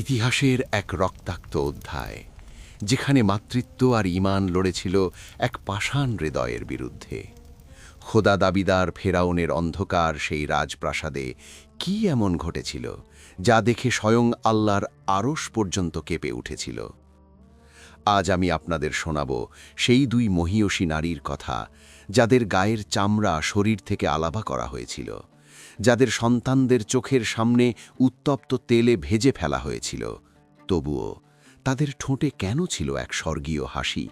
ইতিহাসের এক রক্তাক্ত অধ্যায়, যেখানে মাতৃত্ব আর ঈমান লড়েছিল এক পাষাণ হৃদয়ের বিরুদ্ধে। খোদা দাবিদার ফেরাউনের অন্ধকার সেই রাজপ্রাসাদে কি এমন ঘটেছিল, যা দেখে স্বয়ং আল্লাহর আরশ পর্যন্ত কেঁপে উঠেছিল? আজ আমি আপনাদের শোনাব সেই দুই মহীয়সী নারীর কথা, যাদের গায়ের চামড়া শরীর থেকে আলাদা করা হয়েছিল। যাদের সন্তানদের চোখের সামনে উত্তপ্ত তেলে ভেজে ফেলা হয়েছিল। তবুও তাদের ঠোঁটে কেন ছিল এক স্বর্গীয় হাসি?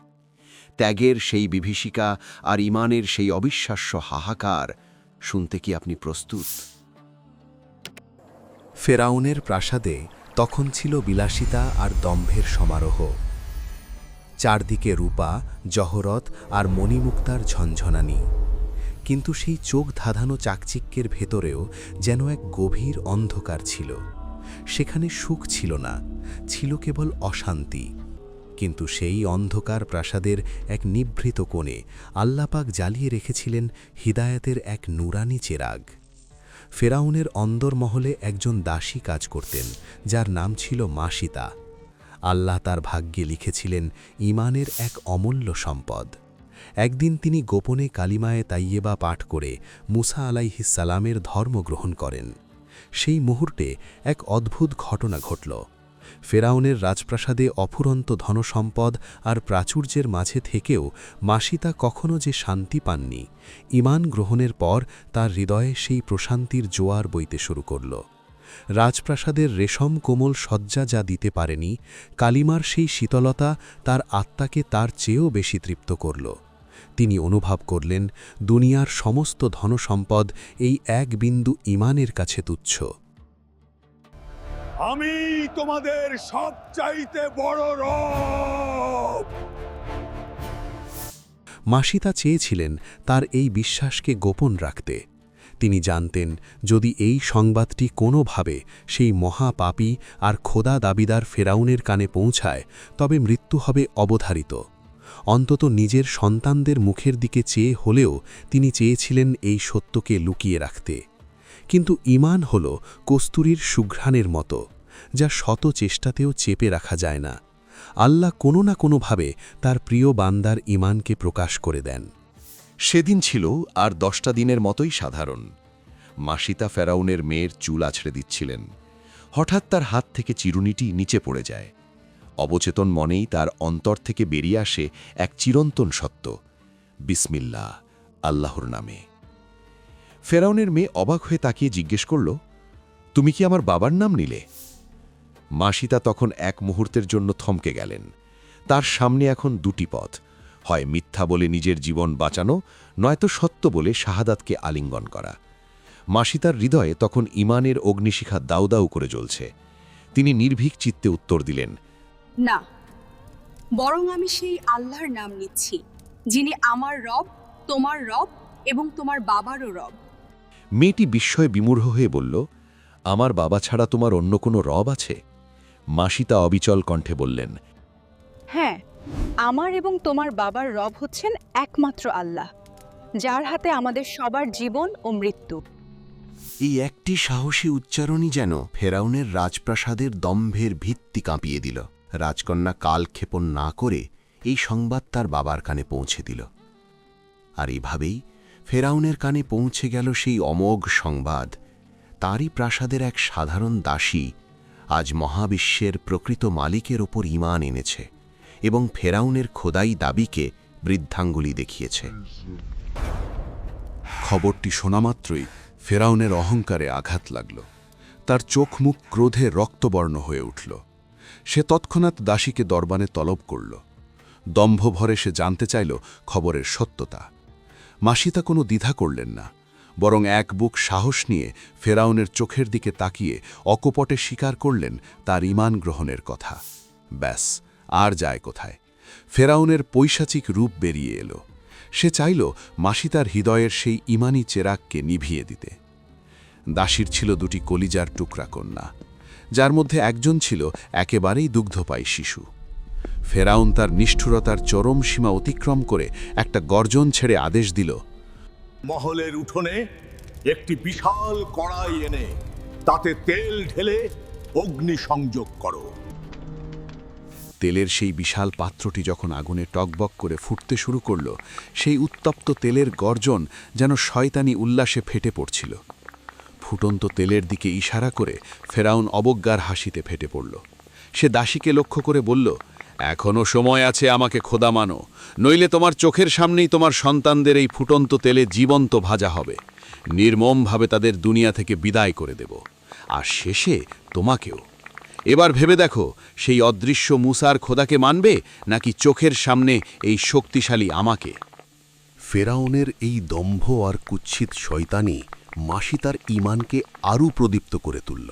ত্যাগের সেই বিভীষিকা আর ইমানের সেই অবিশ্বাস্য হাহাকার শুনতে কি আপনি প্রস্তুত? ফেরাউনের প্রাসাদে তখন ছিল বিলাসিতা আর দম্ভের সমারোহ। চারদিকে রূপা, জহরত আর মণিমুক্তার ঝনঝনানি। কিন্তু সেই চোখ ধাঁধানো চাকচিক্যের ভেতরেও যেন এক গভীর অন্ধকার ছিল। সেখানে সুখ ছিল না, ছিল কেবল অশান্তি। কিন্তু সেই অন্ধকার প্রাসাদের এক নিভৃত কোণে আল্লাপাক জ্বালিয়ে রেখেছিলেন হিদায়াতের এক নুরানি চেরাগ। ফেরাউনের অন্দরমহলে একজন দাসী কাজ করতেন, যার নাম ছিল মাসিতা। আল্লাহ তার ভাগ্যে লিখেছিলেন, ইমানের এক অমূল্য সম্পদ। একদিন তিনি গোপনে কালিমায়ে তাইয়েবা পাঠ করে মুসা আলাইহিসালামের ধর্ম গ্রহণ করেন। সেই মুহূর্তে এক অদ্ভুত ঘটনা ঘটল। ফেরাউনের রাজপ্রাসাদে অফুরন্ত ধনসম্পদ আর প্রাচুর্যের মাঝে থেকেও মাসিতা কখনো যে শান্তি পাননি ইমান গ্রহণের পর তার হৃদয়ে সেই প্রশান্তির জোয়ার বইতে শুরু করল। রাজপ্রাসাদের রেশম কোমল সজ্জা যা দিতে পারেনি, কালিমার সেই শীতলতা তার আত্মাকে তার চেয়েও বেশি তৃপ্ত করল। তিনি অনুভব করলেন দুনিয়ার সমস্ত ধনসম্পদ এই এক বিন্দু ইমানের কাছে তুচ্ছ। আমি তোমাদের সবচাইতে বড় রব। মাসিতা চেয়েছিলেন তার এই বিশ্বাসকে গোপন রাখতে। তিনি জানতেন যদি এই সংবাদটি কোনোভাবে সেই মহাপাপী আর খোদা দাবিদার ফেরাউনের কানে পৌঁছায় তবে মৃত্যু হবে অবধারিত। অন্তত নিজের সন্তানদের মুখের দিকে চেয়ে হলেও তিনি চেয়েছিলেন এই সত্যকে লুকিয়ে রাখতে। কিন্তু ইমান হল কস্তুরীর সুঘ্রাণের মতো, যা শত চেষ্টাতেও চেপে রাখা যায় না। আল্লাহ কোনো না কোনোভাবে তার প্রিয় বান্দার ইমানকে প্রকাশ করে দেন। সেদিন ছিল আর দশটা দিনের মতোই সাধারণ। মাসিতা ফেরাউনের মেয়ের চুল আছড়ে দিচ্ছিলেন। হঠাৎ তার হাত থেকে চিরুনিটি নিচে পড়ে যায়। অবচেতন মনেই তার অন্তর থেকে বেরিয়ে আসে এক চিরন্তন সত্য। বিসমিল্লা আল্লাহর নামে। ফেরাউনের মেয়ে অবাক হয়ে তাকিয়ে জিজ্ঞেস করল, তুমি কি আমার বাবার নাম নিলে? মাসিতা তখন এক মুহূর্তের জন্য থমকে গেলেন। তার সামনে এখন দুটি পথ, হয় মিথ্যা বলে নিজের জীবন বাঁচানো, নয়তো সত্য বলে শাহাদাতকে আলিঙ্গন করা। মাসিতার হৃদয়ে তখন ইমানের অগ্নিশিখা দাউ দাউ করে জ্বলছে। তিনি নির্ভীক চিত্তে উত্তর দিলেন না বরং আমি সেই আল্লাহর নাম নিচ্ছি যিনি আমার রব তোমার রব এবং তোমার বাবারও রব। মেয়েটি বিস্ময়ে বিমূঢ় হয়ে বলল আমার বাবা ছাড়া তোমার অন্য কোনো রব আছে? মাসিতা অবিচল কণ্ঠে বললেন হ্যাঁ আমার এবং তোমার বাবার রব হচ্ছেন একমাত্র আল্লাহ যার হাতে আমাদের সবার জীবন ও মৃত্যু। এই একটি সাহসী উচ্চারণই যেন ফেরাউনের রাজপ্রাসাদের দম্ভের ভিত্তি কাঁপিয়ে দিল। রাজকন্যা কালক্ষেপণ না করে এই সংবাদ তার বাবার কানে পৌঁছে দিল। আর এভাবেই ফেরাউনের কানে পৌঁছে গেল সেই অমোঘ সংবাদ। তারই প্রাসাদের এক সাধারণ দাসী আজ মহাবিশ্বের প্রকৃত মালিকের ওপর ইমান এনেছে এবং ফেরাউনের খোদাই দাবিকে বৃদ্ধাঙ্গুলি দেখিয়েছে। খবরটি শোনামাত্রই ফেরাউনের অহংকারে আঘাত লাগল। তার চোখ মুখ ক্রোধে রক্তবর্ণ হয়ে উঠল। সে তৎক্ষণাৎ দাসীকে দরবানে তলব করল। দম্ভ ভরে সে জানতে চাইল খবরের সত্যতা। মাসিতা কোনো দ্বিধা করলেন না, বরং এক বুক সাহস নিয়ে ফেরাউনের চোখের দিকে তাকিয়ে অকপটে স্বীকার করলেন তার ইমান গ্রহণের কথা। ব্যাস, আর যায় কোথায়? ফেরাউনের পৈশাচিক রূপ বেরিয়ে এলো। সে চাইল মাসিতার হৃদয়ের সেই ইমানি চেরাককে নিভিয়ে দিতে। দাসীর ছিল দুটি কলিজার টুকরা কন্যা। যার মধ্যে একজন ছিল একেবারেই দুগ্ধপায়ী শিশু। ফেরাউন তার নিষ্ঠুরতার চরম সীমা অতিক্রম করে একটা গর্জন ছেড়ে আদেশ দিল মহলের উঠোনে একটি বিশাল কড়াই এনে তাতে তেল ঢেলে অগ্নি সংযোগ করো। তেলের সেই বিশাল পাত্রটি যখন আগুনে টকবক করে ফুটতে শুরু করল সেই উত্তপ্ত তেলের গর্জন যেন শয়তানি উল্লাসে ফেটে পড়ছিল। ফুটন্ত তেলের দিকে ইশারা করে ফেরাউন অবজ্ঞার হাসিতে ফেটে পড়ল। সে দাসীকে লক্ষ্য করে বলল এখনও সময় আছে আমাকে খোদা মানো। নইলে তোমার চোখের সামনেই তোমার সন্তানদের এই ফুটন্ত তেলে জীবন্ত ভাজা হবে। নির্মমভাবে তাদের দুনিয়া থেকে বিদায় করে দেব। আর শেষে তোমাকেও। এবার ভেবে দেখো, সেই অদৃশ্য মুসার খোদাকে মানবে নাকি চোখের সামনে এই শক্তিশালী আমাকে? ফেরাউনের এই দম্ভ আর কুৎসিত শয়তানি মাসি তার ইমানকে আরও প্রদীপ্ত করে তুলল।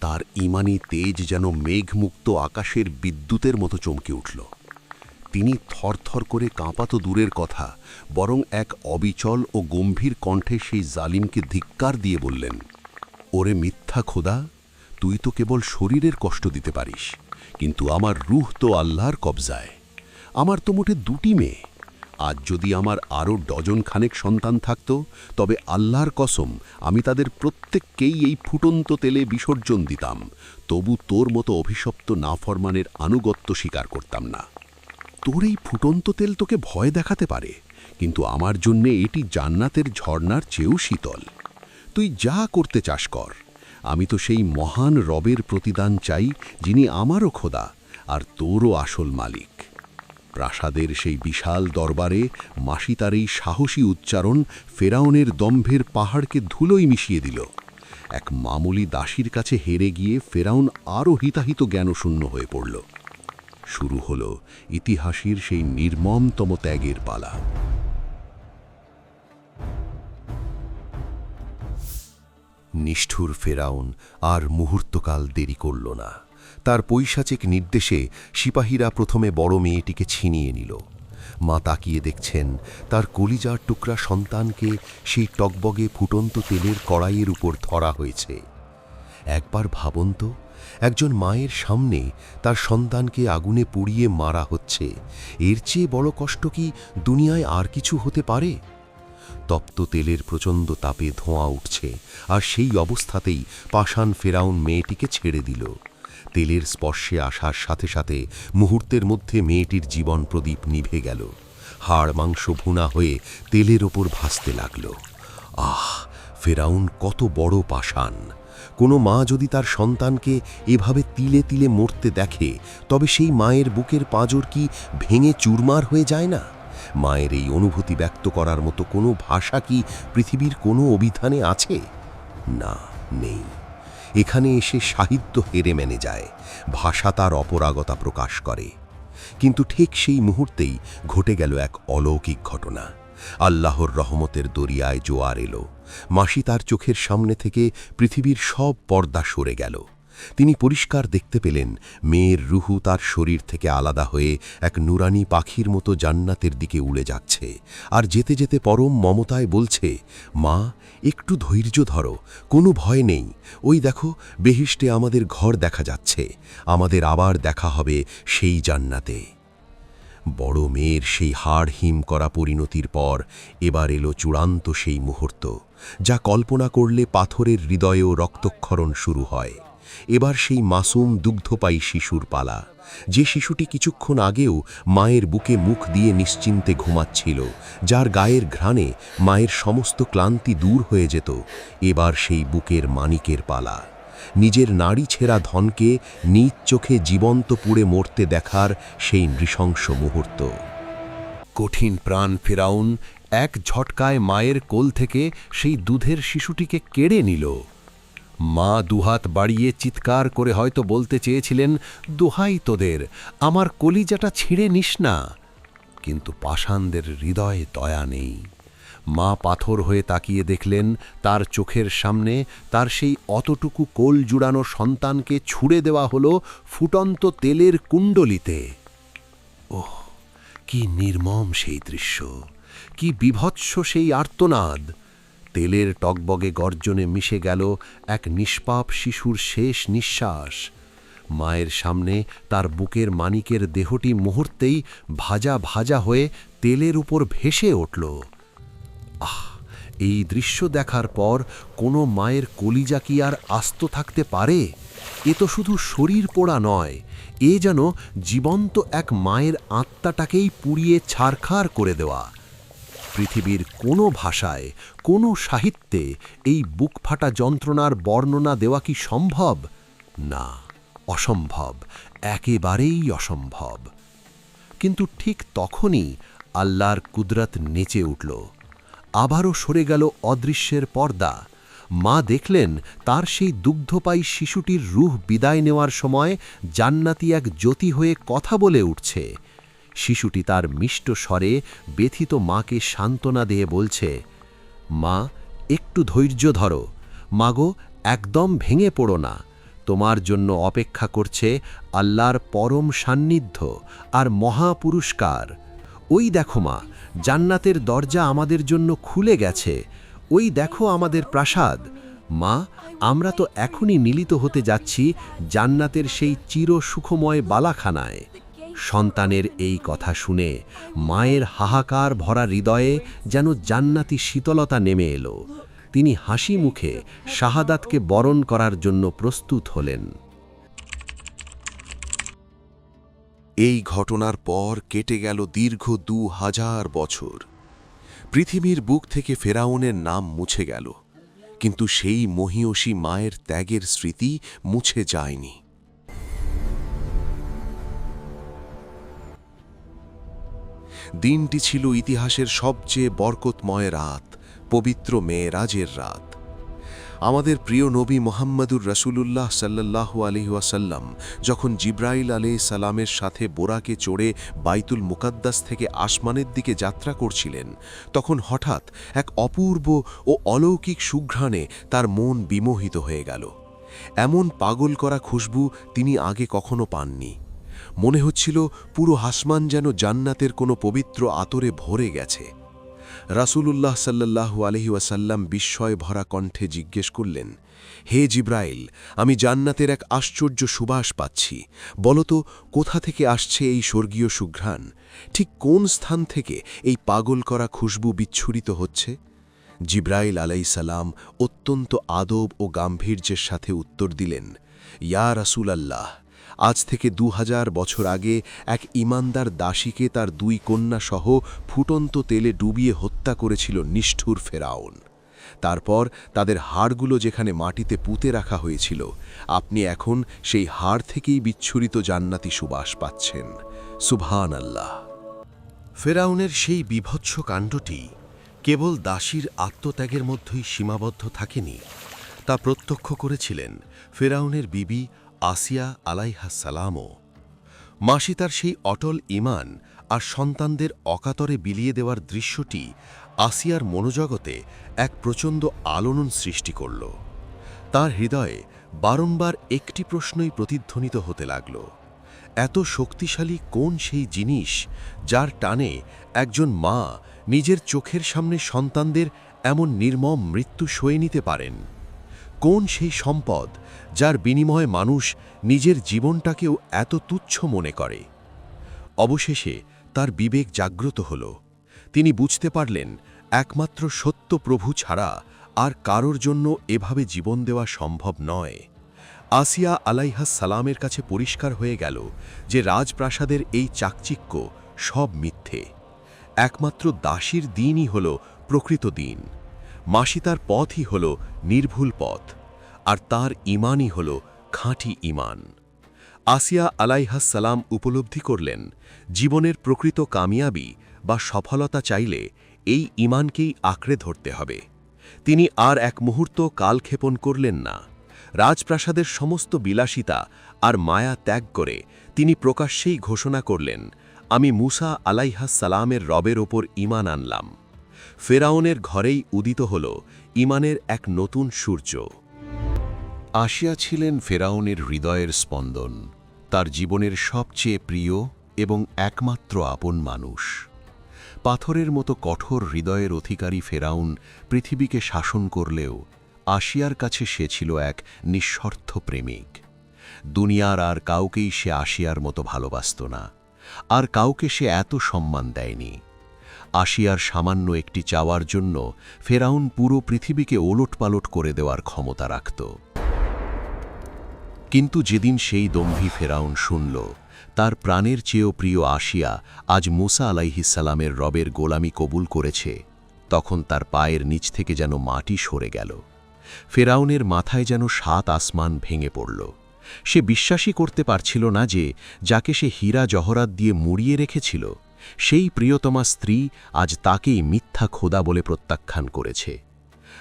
তার ইমানি তেজ যেন মেঘমুক্ত আকাশের বিদ্যুতের মতো চমকে উঠল। তিনি থরথর করে কাঁপাতো দূরের কথা, বরং এক অবিচল ও গম্ভীর কণ্ঠে সেই জালিমকে ধিক্কার দিয়ে বললেন, ওরে মিথ্যা খোদা, তুই তো কেবল শরীরের কষ্ট দিতে পারিস, কিন্তু আমার রুহ তো আল্লাহর কবজায়। আমার তো মোটে দুটি মেয়ে আজ যদি আমার আরও ডজন খানেক সন্তান থাকত, তবে আল্লাহর কসম, আমি তাদের প্রত্যেককেই এই ফুটন্ত তেলে বিসর্জন দিতাম। তবু তোর মতো অভিশপ্ত নাফরমানের আনুগত্য স্বীকার করতাম না। তোর এই ফুটন্ত তেল তোকে ভয় দেখাতে পারে, কিন্তু আমার জন্যে এটি জান্নাতের ঝর্ণার চেয়েও শীতল। তুই যা করতে চাস কর। আমি তো সেই মহান রবের প্রতিদান চাই, যিনি আমারও খোদা, আর তোরও আসল মালিক। প্রাসাদের সেই বিশাল দরবারে মাসি তার এই সাহসী উচ্চারণ ফেরাউনের দম্ভের পাহাড়কে ধুলোই মিশিয়ে দিল। এক মামুলি দাসীর কাছে হেরে গিয়ে ফেরাউন আরও হিতাহিত জ্ঞানশূন্য হয়ে পড়ল। শুরু হল ইতিহাসের সেই নির্মমতম ত্যাগের পালা। নিষ্ঠুর ফেরাউন আর মুহূর্তকাল দেরি করল না। তার পৈশাচিক নির্দেশে সিপাহীরা প্রথমে বড় মেয়েটিকে ছিনিয়ে নিল। মা তাকিয়ে দেখছেন তার কলিজার টুকরা সন্তানকে সেই টকবগে ফুটন্ত তেলের কড়াইয়ের উপর ধরা হয়েছে। একবার ভাবন তো, একজন মায়ের সামনে তার সন্তানকে আগুনে পুড়িয়ে মারা হচ্ছে, এর চেয়ে বড় কষ্ট কি দুনিয়ায় আর কিছু হতে পারে? তপ্ত তেলের প্রচণ্ড তাপে ধোঁয়া উঠছে, আর সেই অবস্থাতেই পাষাণ ফেরাউন মেয়েটিকে ছেড়ে দিল। তেলের স্পর্শে আসার সাথে সাথে মুহূর্তের মধ্যে মেয়েটির জীবন প্রদীপ নিভে গেল। হাড় মাংস ভুনা হয়ে তেলের ওপর ভাসতে লাগল। আহ, ফেরাউন কত বড় পাষাণ। কোনো মা যদি তার সন্তানকে এভাবে তিলে তিলে মরতে দেখে, তবে সেই মায়ের বুকের পাঁজর কি ভেঙে চুরমার হয়ে যায় না? মায়ের এই অনুভূতি ব্যক্ত করার মতো কোনো ভাষা কি পৃথিবীর কোনো অভিধানে আছে? না, নেই। এখানে এসে সাহিত্য হেরে মেনে যায়, ভাষা তার অপরাগতা প্রকাশ করে। কিন্তু ঠিক সেই মুহূর্তেই ঘটে গেল এক অলৌকিক ঘটনা। আল্লাহর রহমতের দরিয়ায় জোয়ার এলো, মাসি তার চোখের সামনে থেকে পৃথিবীর সব পর্দা সরে গেল। তিনি পরিষ্কার দেখতে পেলেন, মেয়ের রুহু তার শরীর থেকে আলাদা হয়ে এক নুরানি পাখির মতো জান্নাতের দিকে উড়ে যাচ্ছে। আর যেতে যেতে পরম মমতায় বলছে, মা, একটু ধৈর্য ধরো, কোনো ভয় নেই। ওই দেখো, বেহিষ্টে আমাদের ঘর দেখা যাচ্ছে। আমাদের আবার দেখা হবে সেই জান্নাতে। বড় মেয়ের সেই হাড় হিম করা পরিণতির পর এবার এলো চূড়ান্ত সেই মুহূর্ত, যা কল্পনা করলে পাথরের হৃদয়েও রক্তক্ষরণ শুরু হয়। এবার সেই মাসুম দুগ্ধপায়ী শিশুর পালা। যে শিশুটি কিছুক্ষণ আগেও মায়ের বুকে মুখ দিয়ে নিশ্চিন্তে ঘুমাচ্ছিল, যার গায়ের ঘ্রাণে মায়ের সমস্ত ক্লান্তি দূর হয়ে যেত, এবার সেই বুকের মানিকের পালা। নিজের নারী ছেঁড়া ধনকে নিজ চোখে জীবন্ত পুড়ে মরতে দেখার সেই নৃশংস মুহূর্ত। কঠিন প্রাণ ফেরাউন এক ঝটকায় মায়ের কোল থেকে সেই দুধের শিশুটিকে কেড়ে নিল। মা দুহাত বাড়িয়ে চিৎকার করে হয়তো বলতে চেয়েছিলেন, দোহাই তোদের, আমার কলিজাটা ছিঁড়ে নিস না। কিন্তু পাষাণদের হৃদয়ে দয়া নেই। মা পাথর হয়ে তাকিয়ে দেখলেন, তার চোখের সামনে তার সেই অতটুকু কোল জুড়ানো সন্তানকে ছুড়ে দেওয়া হলো ফুটন্ত তেলের কুণ্ডলিতে। ওহ, কি নির্মম সেই দৃশ্য, কি বিভৎস সেই আর্তনাদ! তেলের টকবগে গর্জনে মিশে গেল এক নিষ্পাপ শিশুর শেষ নিঃশ্বাস। মায়ের সামনে তার বুকের মানিকের দেহটি মুহূর্তেই ভাজা ভাজা হয়ে তেলের উপর ভেসে উঠল। আহ, এই দৃশ্য দেখার পর কোনো মায়ের কলিজা কি আর আস্ত থাকতে পারে? এ তো শুধু শরীর পোড়া নয়, এ যেন জীবন্ত এক মায়ের আত্মাটাকেই পুড়িয়ে ছারখার করে দেওয়া। পৃথিবীর কোনো ভাষায়, কোনো সাহিত্যে এই বুকফাটা যন্ত্রণার বর্ণনা দেওয়া কি সম্ভব? না, অসম্ভব, একেবারেই অসম্ভব। কিন্তু ঠিক তখনই আল্লাহর কুদরত নেচে উঠল। আবারও সরে গেল অদৃশ্যের পর্দা। মা দেখলেন তার সেই দুগ্ধপায়ী শিশুটির রূহ বিদায় নেওয়ার সময় জান্নাতি এক জ্যোতি হয়ে কথা বলে উঠছে। শিশুটি তার মিষ্ট স্বরে ব্যথিত মাকে সান্ত্বনা দিয়ে বলছে, মা, একটু ধৈর্য ধরো। মাগো, একদম ভেঙে পড়ো না। তোমার জন্য অপেক্ষা করছে আল্লাহর পরম সান্নিধ্য আর মহাপুরস্কার। ওই দেখো মা, জান্নাতের দরজা আমাদের জন্য খুলে গেছে। ওই দেখো আমাদের প্রাসাদ। মা, আমরা তো এখনই মিলিত হতে যাচ্ছি জান্নাতের সেই চির সুখময় বালাখানায়। সন্তানের এই কথা শুনে মায়ের হাহাকার ভরা হৃদয়ে যেন জান্নাতি শীতলতা নেমে এলো। তিনি হাসি মুখে শাহাদাতকে বরণ করার জন্য প্রস্তুত হলেন। এই ঘটনার পর কেটে গেল দীর্ঘ দু হাজার বছর। পৃথিবীর বুক থেকে ফেরাউনের নাম মুছে গেল। কিন্তু সেই মহিয়সী মায়ের ত্যাগের স্মৃতি মুছে যায়নি। দিনটি ছিল ইতিহাসের সবচেয়ে বরকতময় রাত, পবিত্র মেয়েরাজের রাত। আমাদের প্রিয় নবী মোহাম্মদুর রসুলুল্লাহ সাল্লাহ আলহিহাসাল্লাম যখন জিব্রাইল আলি সালামের সাথে বোরাকে চড়ে বাইতুল মুকাদ্দাস থেকে আসমানের দিকে যাত্রা করছিলেন, তখন হঠাৎ এক অপূর্ব ও অলৌকিক সুঘ্রাণে তার মন বিমোহিত হয়ে গেল। এমন পাগল করা খুশবু তিনি আগে কখনো পাননি। মনে হচ্ছিল পুরো হাসমান যেন জান্নাতের কোনো পবিত্র আতরে ভরে গেছে। রাসূলুল্লাহ সাল্লাল্লাহু আলহি বিস্ময় ভরা কণ্ঠে জিজ্ঞেস করলেন, হে জিব্রাইল, আমি জান্নাতের এক আশ্চর্য সুবাস পাচ্ছি। বলতো কোথা থেকে আসছে এই স্বর্গীয় সুঘ্রাণ? ঠিক কোন স্থান থেকে এই পাগল করা খুশবু বিচ্ছুরিত হচ্ছে? জিব্রাইল আলাইসালাম অত্যন্ত আদব ও গাম্ভীর্যের সাথে উত্তর দিলেন, ইয়া রাসূল আল্লাহ আজ থেকে দু হাজার বছর আগে এক ইমানদার দাসীকে তার দুই কন্যা সহ ফুটন্ত তেলে ডুবিয়ে হত্যা করেছিল নিষ্ঠুর ফেরাউন। তারপর তাদের হাড়গুলো যেখানে মাটিতে পুঁতে রাখা হয়েছিল, আপনি এখন সেই হাড় থেকেই বিচ্ছুরিত জান্নাতি সুবাস পাচ্ছেন। সুবহান আল্লাহ ফেরাউনের সেই বিভৎস কাণ্ডটি কেবল দাসীর আত্মত্যাগের মধ্যেই সীমাবদ্ধ থাকেনি। তা প্রত্যক্ষ করেছিলেন ফেরাউনের বিবি আসিয়া আলাইহাসালামও মাসি তার সেই অটল ইমান আর সন্তানদের অকাতরে বিলিয়ে দেওয়ার দৃশ্যটি আসিয়ার মনোজগতে এক প্রচণ্ড আলোড়ন সৃষ্টি করল। তার হৃদয়ে বারংবার একটি প্রশ্নই প্রতিধ্বনিত হতে লাগল। এত শক্তিশালী কোন সেই জিনিস যার টানে একজন মা নিজের চোখের সামনে সন্তানদের এমন নির্মম মৃত্যু সয়ে নিতে পারেন? কোন সেই সম্পদ যার বিনিময়ে মানুষ নিজের জীবনটাকেও এত তুচ্ছ মনে করে? অবশেষে তার বিবেক জাগ্রত হল। তিনি বুঝতে পারলেন, একমাত্র সত্য প্রভু ছাড়া আর কারোর জন্য এভাবে জীবন দেওয়া সম্ভব নয়। আসিয়া আলাইহাস সালামের কাছে পরিষ্কার হয়ে গেল যে রাজপ্রাসাদের এই চাকচিক্য সব মিথ্যে। একমাত্র দাসীর দিনই হল প্রকৃত দিন। মাসি তার পথই হল নির্ভুল পথ, আর তার ইমানই হল খাঁটি ইমান। আসিয়া আলাইহাস সালাম উপলব্ধি করলেন, জীবনের প্রকৃত কামিয়াবি বা সফলতা চাইলে এই ইমানকেই আঁকড়ে ধরতে হবে। তিনি আর এক মুহূর্ত কালক্ষেপণ করলেন না। রাজপ্রাসাদের সমস্ত বিলাসিতা আর মায়া ত্যাগ করে তিনি প্রকাশ্যেই ঘোষণা করলেন, আমি মুসা আলাইহাস সালামের রবের ওপর ইমান আনলাম। ফেরাউনের ঘরেই উদিত হল ইমানের এক নতুন সূর্য। আসিয়া ছিলেন ফেরাউনের হৃদয়ের স্পন্দন, তার জীবনের সবচেয়ে প্রিয় এবং একমাত্র আপন মানুষ। পাথরের মতো কঠোর হৃদয়ের অধিকারী ফেরাউন পৃথিবীকে শাসন করলেও আসিয়ার কাছে সে ছিল এক নিঃস্বার্থ প্রেমিক। দুনিয়ার আর কাউকেই সে আসিয়ার মতো ভালোবাসত না, আর কাউকে সে এত সম্মান দেয়নি। আসিয়ার সামান্য একটি চাওয়ার জন্য ফেরাউন পুরো পৃথিবীকে ওলটপালট করে দেওয়ার ক্ষমতা রাখত। কিন্তু যেদিন সেই দম্ভি ফেরাউন শুনল, তার প্রাণের চেয়েও প্রিয় আসিয়া আজ মুসা আলাইহিসালামের রবের গোলামি কবুল করেছে, তখন তার পায়ের নিচ থেকে যেন মাটি সরে গেল। ফেরাউনের মাথায় যেন সাত আসমান ভেঙে পড়ল। সে বিশ্বাসই করতে পারছিল না যে, যাকে সে হীরা জহরাত দিয়ে মুড়িয়ে রেখেছিল সেই প্রিয়তমা স্ত্রী আজ তাকেই মিথ্যা খোদা বলে প্রত্যাখ্যান করেছে।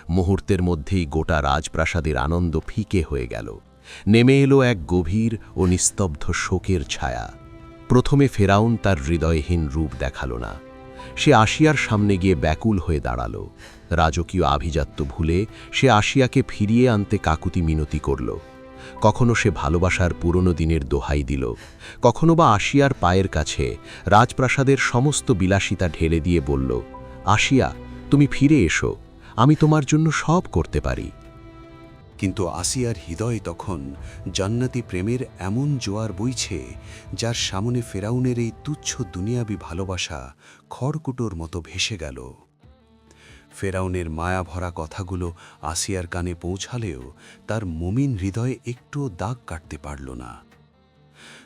মুহূর্তের মধ্যেই গোটা রাজপ্রাসাদের আনন্দ ফিকে হয়ে গেল। নেমে এলো এক গভীর ও নিস্তব্ধ শোকের ছায়া। প্রথমে ফেরাউন তার হৃদয়হীন রূপ দেখাল না। সে আশিয়ার সামনে গিয়ে ব্যাকুল হয়ে দাঁড়াল। রাজকীয় আভিজাত্য ভুলে সে আশিয়াকে ফিরিয়ে আনতে কাকুতি মিনতি করল। কখনো সে ভালোবাসার পুরনো দিনের দোহাই দিল, কখনো বা আশিয়ার পায়ের কাছে রাজপ্রাসাদের সমস্ত বিলাসিতা ঢেলে দিয়ে বলল আশিয়া তুমি ফিরে এসো, আমি তোমার জন্য সব করতে পারি। কিন্তু আসিয়ার হৃদয় তখন জান্নাতি প্রেমের এমন জোয়ার বইছে, যার সামনে ফেরাউনের এই তুচ্ছ দুনিয়াবি ভালোবাসা খড়কুটোর মতো ভেসে গেল। ফেরাউনের মায়া ভরা কথাগুলো আসিয়ার কানে পৌঁছালেও তার মুমিন হৃদয়ে একটুও দাগ কাটতে পারল না।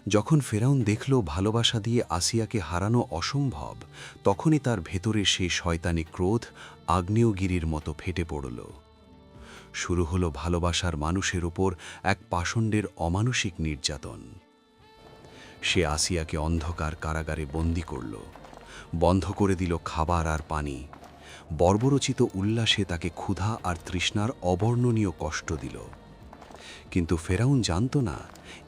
যখন ফেরাউন দেখল ভালোবাসা দিয়ে আসিয়াকে হারানো অসম্ভব, তখনই তার ভেতরে সেই শয়তানি ক্রোধ আগ্নেয়গিরির মতো ফেটে পড়ল। শুরু হলো ভালোবাসার মানুষের ওপর এক পাষণ্ডের অমানসিক নির্যাতন। সে আসিয়াকে অন্ধকার কারাগারে বন্দি করল। বন্ধ করে দিল খাবার আর পানি। বর্বরচিত উল্লাসে তাকে ক্ষুধা আর তৃষ্ণার অবর্ণনীয় কষ্ট দিল। কিন্তু ফেরাউন জানত না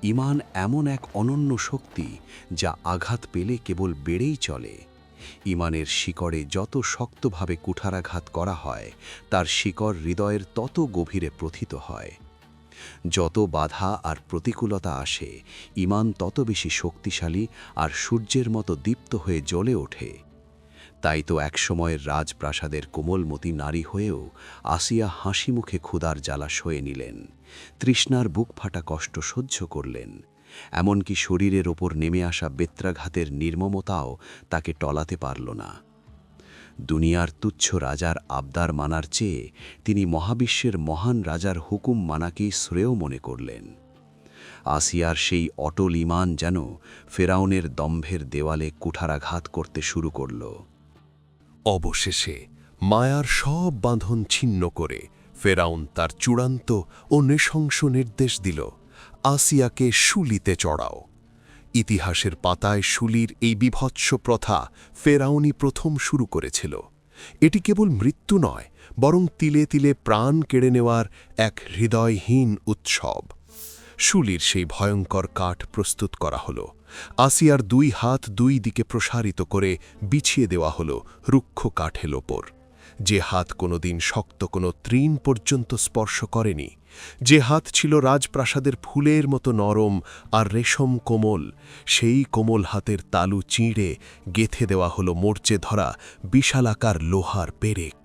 ইমান এমন এক অনন্য শক্তি যা আঘাত পেলে কেবল বেড়েই চলে। ইমানের শিকড়ে যত শক্তভাবে কুঠারাঘাত করা হয়, তার শিকড় হৃদয়ের তত গভীরে প্রথিত হয়। যত বাধা আর প্রতিকূলতা আসে ইমান তত বেশি শক্তিশালী আর সূর্যের মতো দীপ্ত হয়ে জ্বলে ওঠে। তাই তো একসময়ের রাজপ্রাসাদের কোমলমতি নারী হয়েও আসিয়া হাসি মুখে ক্ষুদার জ্বালা সয়ে নিলেন। তৃষ্ণার বুক ফাটা কষ্ট সহ্য করলেন। এমনকি শরীরের ওপর নেমে আসা বেত্রাঘাতের নির্মমতাও তাকে টলাতে পারল না। দুনিয়ার তুচ্ছ রাজার আবদার মানার চেয়ে তিনি মহাবিশ্বের মহান রাজার হুকুম মানাকেই শ্রেয় মনে করলেন। আসিয়ার সেই অটল ইমান যেন ফেরাউনের দম্ভের দেওয়ালে কুঠারাঘাত করতে শুরু করল। অবশেষে মায়ার সব বাঁধন ছিন্ন করে ফেরাউন তার চূড়ান্ত ও নৃশংস নির্দেশ দিল, আসিয়াকে শুলিতে চড়াও। ইতিহাসের পাতায় শুলির এই বিভৎস প্রথা ফেরাউনি প্রথম শুরু করেছিল। এটি কেবল মৃত্যু নয়, বরং তিলে তিলে প্রাণ কেড়ে নেওয়ার এক হৃদয়হীন উৎসব। শুলির সেই ভয়ঙ্কর কাঠ প্রস্তুত করা হল। আসিয়ার দুই হাত দুই দিকে প্রসারিত করে বিছিয়ে দেওয়া হল রুক্ষ কাঠের ওপর। যে হাত কোনোদিন শক্ত কোনো তৃণ পর্যন্ত স্পর্শ করেনি, যে হাত ছিল রাজপ্রাসাদের ফুলের মতো নরম আর রেশম কোমল, সেই কোমল হাতের তালু চিঁড়ে গেথে দেওয়া হলো মোর্চে ধরা বিশালাকার লোহার পেরেক।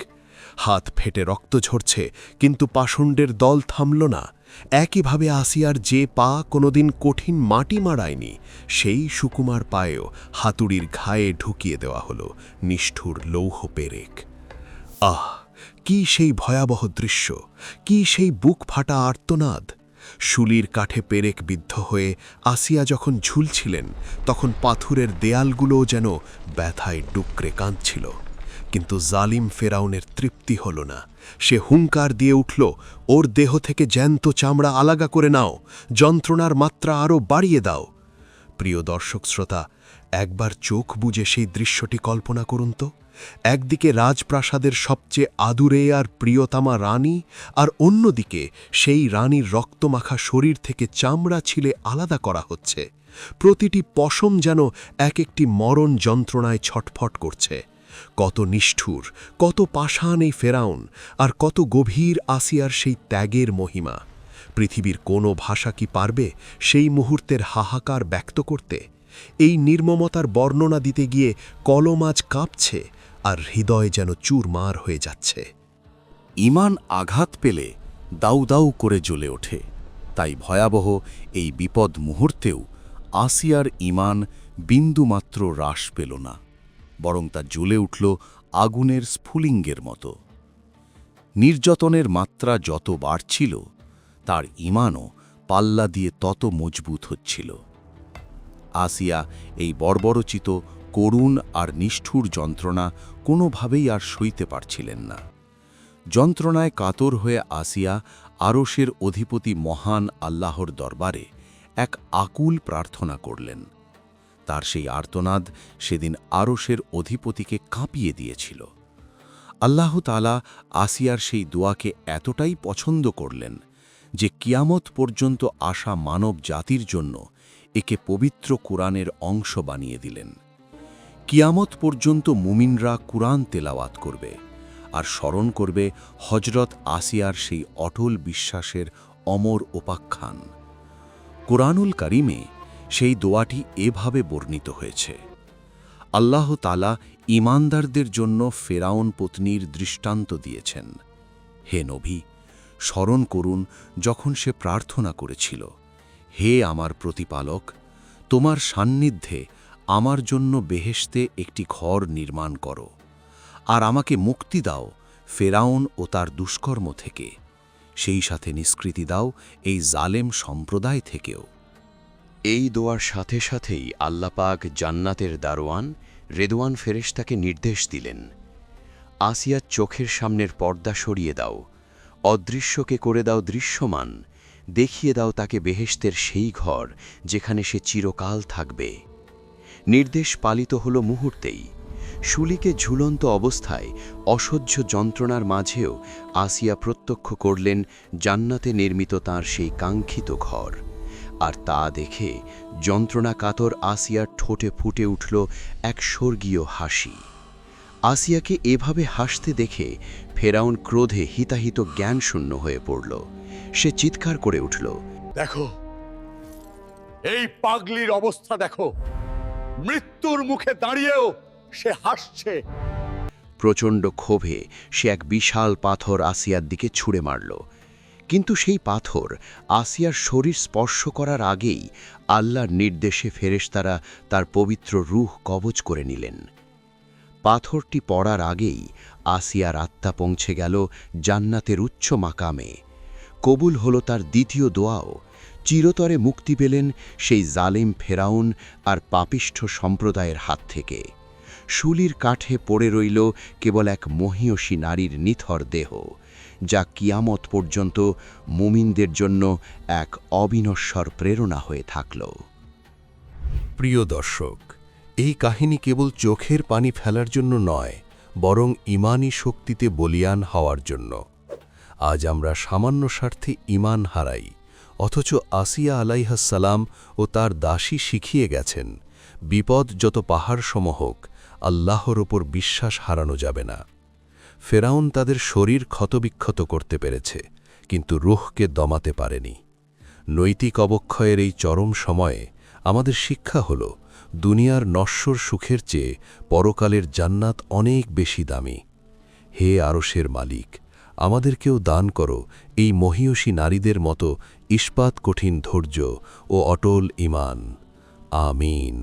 হাত ফেটে রক্ত ঝরছে, কিন্তু পাষণ্ডের দল থামল না। একইভাবে আসিয়ার যে পা কোনোদিন কঠিন মাটি মারায়নি সেই সুকুমার পায়েও হাতুড়ির ঘায়ে ঢুকিয়ে দেওয়া হলো নিষ্ঠুর লৌহ পেরেক। আহ, কি সেই ভয়াবহ দৃশ্য, কি সেই বুক ফাটা আর্তনাদ! শুলির কাঠে পেরেক বিদ্ধ হয়ে আসিয়া যখন ঝুলছিলেন, তখন পাথুরের দেয়ালগুলোও যেন ব্যথায় ডুকরে কাঁদছিল। কিন্তু জালিম ফেরাউনের তৃপ্তি হল না। সে হুঙ্কার দিয়ে উঠল, ওর দেহ থেকে জ্যান্ত চামড়া আলাগা করে নাও, যন্ত্রণার মাত্রা আরও বাড়িয়ে দাও। প্রিয় দর্শক শ্রোতা, একবার চোখ বুজে সেই দৃশ্যটি কল্পনা করুন তো। একদিকে রাজপ্রাসাদের সবচেয়ে আদুরে আর প্রিয়তামা রানী, আর অন্যদিকে সেই রানীর রক্তমাখা শরীর থেকে চামড়া ছিলে আলাদা করা হচ্ছে। প্রতিটি পশম যেন এক একটি মরণ যন্ত্রণায় ছটফট করছে। কত নিষ্ঠুর, কত পাষাণ এই ফেরাউন, আর কত গভীর আসিয়ার সেই ত্যাগের মহিমা। পৃথিবীর কোনো ভাষা কি পারবে সেই মুহূর্তের হাহাকার ব্যক্ত করতে? এই নির্মমতার বর্ণনা দিতে গিয়ে কলম আজ কাঁপছে আর হৃদয় যেন চুরমার হয়ে যাচ্ছে। ইমান আঘাত পেলে দাউ দাউ করে জ্বলে ওঠে। তাই ভয়াবহ এই বিপদ মুহূর্তেও আসিয়ার ইমান বিন্দুমাত্র হ্রাস পেল না। বরং তা জ্বলে উঠল আগুনের স্ফুলিঙ্গের মতো। নির্যাতনের মাত্রা যত বাড়ছিল, তার ইমানও পাল্লা দিয়ে তত মজবুত হচ্ছিল। আসিয়া এই বর্বরচিত, করুণ আর নিষ্ঠুর যন্ত্রণা কোনোভাবেই আর সইতে পারছিলেন না। যন্ত্রণায় কাতর হয়ে আসিয়া আরশের অধিপতি মহান আল্লাহর দরবারে এক আকুল প্রার্থনা করলেন। তার সেই আর্তনাদ সেদিন আরশের অধিপতিকে কাঁপিয়ে দিয়েছিল। আল্লাহ তালা আসিয়ার সেই দোয়াকে এতটাই পছন্দ করলেন যে কিয়ামত পর্যন্ত আসা মানব জাতির জন্য একে পবিত্র কুরআনের অংশ বানিয়ে দিলেন। কিয়ামত পর্যন্ত মুমিনরা কুরআন তেলাওয়াত করবে আর স্মরণ করবে হজরত আসিয়ার সেই অটল বিশ্বাসের অমর উপাখ্যান। কোরআনুল কারিমে সেই দোয়াটি এভাবে বর্ণিত হয়েছে। আল্লাহ তালা ইমানদারদের জন্য ফেরাউন পত্নীর দৃষ্টান্ত দিয়েছেন। হে নবী, স্মরণ করুন যখন সে প্রার্থনা করেছিল, হে আমার প্রতিপালক, তোমার সান্নিধ্যে আমার জন্য বেহেশতে একটি ঘর নির্মাণ করো, আর আমাকে মুক্তি দাও ফেরাউন ও তার দুষ্কর্ম থেকে। সেই সাথে নিষ্কৃতি দাও এই জালেম সম্প্রদায় থেকেও। এই দোয়ার সাথে সাথেই আল্লাপাক জান্নাতের দারোয়ান রেদওয়ান ফেরেশতাকে নির্দেশ দিলেন, আসিয়ার চোখের সামনের পর্দা সরিয়ে দাও, অদৃশ্যকে করে দাও দৃশ্যমান, দেখিয়ে দাও তাকে বেহেশতের সেই ঘর যেখানে সে চিরকাল থাকবে। নির্দেশ পালিত হল মুহূর্তেই। শুলিকে ঝুলন্ত অবস্থায় অসহ্য যন্ত্রণার মাঝেও আসিয়া প্রত্যক্ষ করলেন জান্নাতে নির্মিত তার সেই কাঙ্ক্ষিত ঘর। আর তা দেখে যন্ত্রণা কাতর আসিয়ার ঠোঁটে ফুটে উঠল এক স্বর্গীয় হাসি। আসিয়াকে এভাবে হাসতে দেখে ফেরাউন ক্রোধে হিতাহিত জ্ঞানশূন্য হয়ে পড়ল। সে চিৎকার করে উঠল দেখো এই পাগলির অবস্থা দেখো। মৃত্যুর মুখে দাঁড়িয়েও সে হাসছে। প্রচণ্ড ক্ষোভে সে এক বিশাল পাথর আসিয়ার দিকে ছুঁড়ে মারল। কিন্তু সেই পাথর আসিয়ার শরীর স্পর্শ করার আগেই আল্লাহর নির্দেশে ফেরেশতারা তার পবিত্র রুহ কবজ করে নিলেন। পাথরটি পড়ার আগেই আসিয়ার আত্মা পৌঁছে গেল জান্নাতের উচ্চ মাকামে। কবুল হল তার দ্বিতীয় দোয়াও। চিরতরে মুক্তি পেলেন সেই জালেম ফেরাউন আর পাপিষ্ঠ সম্প্রদায়ের হাত থেকে। শুলির কাঠে পড়ে রইল কেবল এক মহিয়সী নারীর নিথর দেহ। যা কিয়ামত পর্যন্ত মুমিনদের জন্য এক অবিনশ্বর প্রেরণা হয়ে থাকল। প্রিয় দর্শক, এই কাহিনী কেবল চোখের পানি ফেলার জন্য নয়, বরং ইমানি শক্তিতে বলিয়ান হওয়ার জন্য। আজ আমরা সামান্য স্বার্থে ইমান হারাই, অথচ আসিয়া আলাইহাসালাম ও তার দাসী শিখিয়ে গেছেন, বিপদ যত পাহাড় সম হোক, আল্লাহর ওপর বিশ্বাস হারানো যাবে না। ফেরাউন তাদের শরীর ক্ষতবিক্ষত করতে পেরেছে, কিন্তু রুহকে দমাতে পারেনি। নৈতিক অবক্ষয়ের এই চরম সময়ে আমাদের শিক্ষা হল, দুনিয়ার নশ্বর সুখের চেয়ে পরকালের জান্নাত অনেক বেশি দামি। হে আরসের মালিক, আমাদেরকেও দান করো এই মহিয়সী নারীদের মতো ইস্পাত কঠিন ধৈর্য ও অটল ইমান। আমিন।